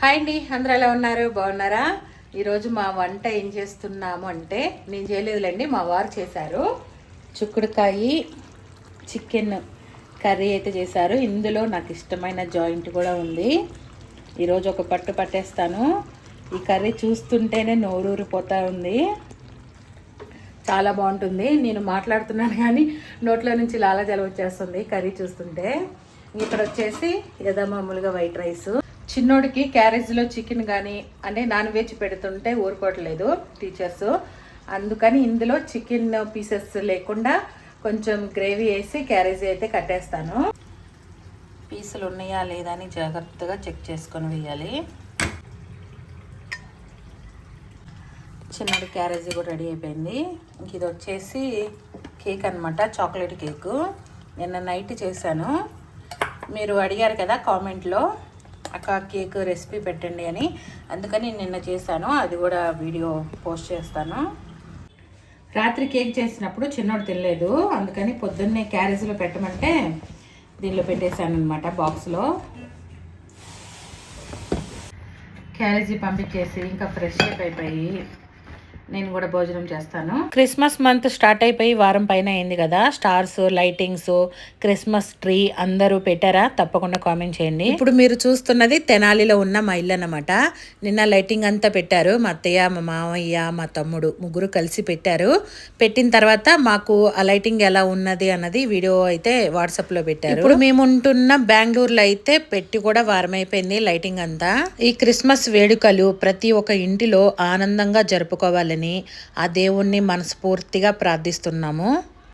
Hi అండి అందరూ ఎలా ఉన్నారు? బాగున్నారా? ఈరోజు మా వంట ఏం చేస్తున్నాము అంటే నేను చేయలేదులేండి మా వారు చేశారు. చుక్కుడుకాయి చికెన్ కర్రీ అయితే చేశారు. ఇందులో నాకు ఇష్టమైన జాయింట్ కూడా ఉంది. ఈరోజు ఒక పట్టు పట్టేస్తాను. ఈ కర్రీ చూస్తుంటేనే నోరూరిపోతూ ఉంది. చాలా బాగుంటుంది. నేను మాట్లాడుతున్నాను కానీ నోట్లో నుంచి లాలాజలం వచ్చేస్తుంది కర్రీ చూస్తుంటే. ఇక్కడ వచ్చేసి ఏదో మామూలుగా వైట్ రైసు. చిన్నోడికి క్యారేజ్లో చికెన్ కానీ అంటే నాన్ వెజ్ పెడుతుంటే ఊరుకోవట్లేదు టీచర్స్. అందుకని ఇందులో చికెన్ పీసెస్ లేకుండా కొంచెం గ్రేవీ వేసి క్యారేజ్ అయితే కట్టేస్తాను. పీసులు ఉన్నాయా లేదా అని జాగ్రత్తగా చెక్ చేసుకొని వేయాలి. చిన్నటి క్యారేజీ కూడా రెడీ అయిపోయింది. ఇంక ఇది వచ్చేసి కేక్ అనమాట చాక్లెట్ కేక్. నిన్న నైట్ చేశాను. మీరు అడిగారు కదా కామెంట్లో. అక్క కేక్ రెసిపీ పెట్టండి అని అందుకని నిన్న చేశాను. అది కూడా వీడియో పోస్ట్ చేస్తాను. రాత్రి కేక్ చేసినప్పుడు చిన్నోడు తినలేదు. అందుకని పొద్దున్నే క్యారేజీలో పెట్టమంటే దీనిలో పెట్టేశాను అనమాట బాక్స్లో. క్యారేజీ పంపించేసి ఇంకా ఫ్రెష్ అప్ అయిపోయి నేను కూడా భోజనం చేస్తాను. క్రిస్మస్ మంత్ స్టార్ట్ అయిపోయి వారం పైన అయింది కదా. స్టార్స్ లైటింగ్స్ క్రిస్మస్ ట్రీ అందరూ పెట్టారా? తప్పకుండా కామెంట్ చేయండి. ఇప్పుడు మీరు చూస్తున్నది తెనాలిలో ఉన్న మా ఇల్లు అన్నమాట. నిన్న లైటింగ్ అంతా పెట్టారు. మా అత్తయ్య మా మామయ్య మా తమ్ముడు ముగ్గురు కలిసి పెట్టారు. పెట్టిన తర్వాత మాకు ఆ లైటింగ్ ఎలా ఉన్నది అన్నది వీడియో అయితే వాట్సాప్లో పెట్టారు. ఇప్పుడు మేము ఉంటున్న బెంగళూరులో అయితే పెట్టి కూడా వారం అయిపోయింది లైటింగ్ అంతా. ఈ క్రిస్మస్ వేడుకలు ప్రతి ఒక్క ఇంటిలో ఆనందంగా జరుపుకోవాలని ఆ దేవుణ్ణి మనస్ఫూర్తిగా ప్రార్థిస్తున్నాము.